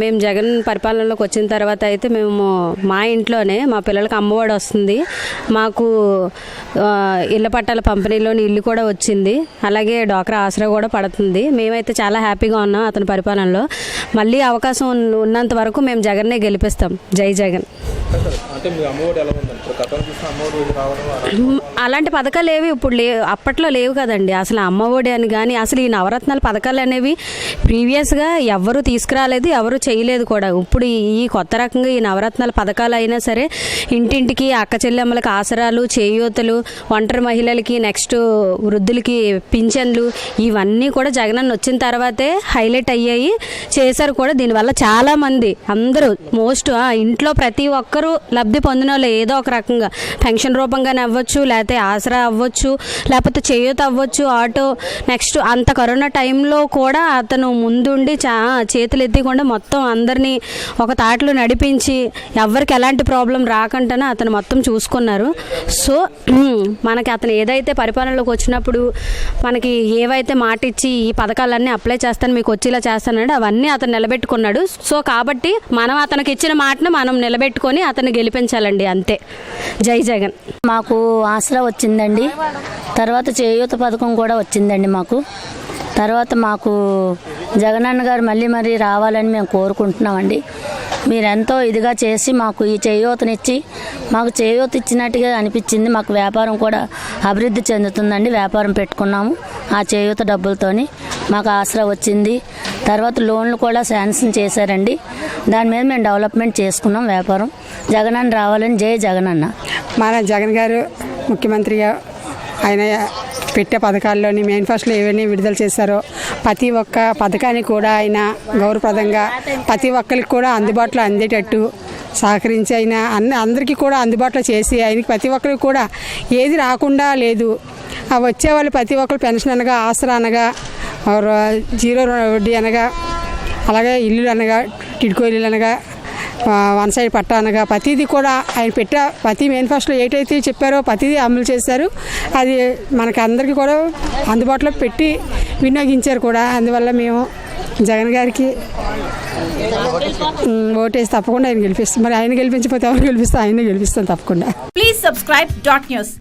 మేము జగన్ పరిపాలనలోకి వచ్చిన తర్వాత అయితే మేము మా ఇంట్లోనే మా పిల్లలకి అమ్మఒడి వస్తుంది. మాకు ఇళ్ళ పట్టాల పంపిణీలోని ఇల్లు కూడా వచ్చింది. అలాగే డాక్రా ఆసరా కూడా పడుతుంది. మేమైతే చాలా హ్యాపీగా ఉన్నాం అతని పరిపాలనలో. మళ్ళీ అవకాశం ఉన్నంత వరకు మేము జగన్నే గెలిపిస్తాం. జై జగన్. అలాంటి పథకాలు ఏవి ఇప్పుడు లేవు అప్పట్లో లేవు కదండి. అసలు అమ్మఒడి అని కానీ అసలు ఈ నవరత్నాల పథకాలు అనేవి ప్రీవియస్గా ఎవరు తీసుకురాలేదు ఎవరు చేయలేదు కూడా. ఇప్పుడు ఈ కొత్త రకంగా ఈ నవరత్నాల పథకాలు అయినా సరే ఇంటింటికి అక్క చెల్లెమ్మలకు ఆసరాలు చేయూతలు ఒంటరి మహిళలకి నెక్స్ట్ వృద్ధులకి పింఛన్లు ఇవన్నీ కూడా జగనన్న వచ్చిన తర్వాతే హైలైట్ అయ్యాయి. చేశారు కూడా. దీనివల్ల చాలామంది అందరూ మోస్ట్ ఇంట్లో ప్రతి ఒక్కరు లబ్ధి పొందిన వాళ్ళు ఏదో ఒక రకంగా పెన్షన్ రూపంగానే అవ్వచ్చు లేకపోతే ఆసరా అవ్వచ్చు లేకపోతే చేయూత అవ్వచ్చు ఆటో నెక్స్ట్ అంత కరోనా టైంలో కూడా అతను ముందుండి చా చేతులు ఎత్తికుండా మొత్తం అందరినీ ఒక తాటలో నడిపించి ఎవరికి ఎలాంటి ప్రాబ్లం రాకుండానే అతను మొత్తం చూసుకున్నారు. సో మనకి అతను ఏదైతే పరిపాలనలోకి వచ్చినప్పుడు మనకి ఏవైతే మాట ఇచ్చి ఈ పథకాలన్నీ అప్లై చేస్తాను మీకు వచ్చేలా చేస్తానంటే అవన్నీ అతను నిలబెట్టుకున్నాడు. సో కాబట్టి మనం అతనికి ఇచ్చిన మాటను మనం నిలబెట్టుకొని అతను గెలిపించాలండి అంతే. జై జగన్. మాకు ఆసరా వచ్చిందండి. తర్వాత చేయూత పథకం కూడా వచ్చిందండి మాకు. తర్వాత మాకు జగనన్న గారు మళ్ళీ మరీ రావాలని మేము కోరుకుంటున్నామండి. మీరెంతో ఇదిగా చేసి మాకు ఈ చేయూతనిచ్చి మాకు చేయూత ఇచ్చినట్టుగా అనిపించింది. మాకు వ్యాపారం కూడా అభివృద్ధి చెందుతుందండి. వ్యాపారం పెట్టుకున్నాము ఆ చేయూత డబ్బులతోని. మాకు ఆసరా వచ్చింది. తర్వాత లోన్లు కూడా శాంక్షన్ చేశారండి. దాని మీద మేము డెవలప్మెంట్ చేసుకున్నాం వ్యాపారం. జగనన్న రావాలని జై జగనన్న. మన జగన్ గారు ముఖ్యమంత్రిగా ఆయన పెట్టే పథకాల్లోని మేనిఫెస్టోలో ఏవన్నీ విడుదల చేశారో ప్రతి ఒక్క పథకాన్ని కూడా ఆయన గౌరవప్రదంగా ప్రతి ఒక్కరికి కూడా అందుబాటులో అందేటట్టు సహకరించి ఆయన అన్ని అందరికీ కూడా అందుబాటులో చేసి ఆయనకి ప్రతి ఒక్కరికి కూడా ఏది రాకుండా లేదు. వచ్చే వాళ్ళు ప్రతి ఒక్కరు పెన్షన్ అనగా ఆసరా అనగా జీరో వడ్డీ అనగా అలాగే ఇల్లు అనగా టిడ్కో ఇల్లు అనగా వన్ సైడ్ పట్టా అనగా ప్రతిదీ కూడా ఆయన పెట్ట ప్రతి మేనిఫెస్టోలో ఏటైతే చెప్పారో ప్రతిదీ అమలు చేశారు. అది మనకు అందరికీ కూడా అందుబాటులో పెట్టి వినియోగించారు కూడా. అందువల్ల మేము జగన్ గారికి ఓటేసి తప్పకుండా ఆయన గెలిపిస్తాం. మరి ఆయన గెలిపించకపోతే ఎవరు గెలిపిస్తాం ఆయన గెలిపిస్తాం తప్పకుండా. Please subscribe dot news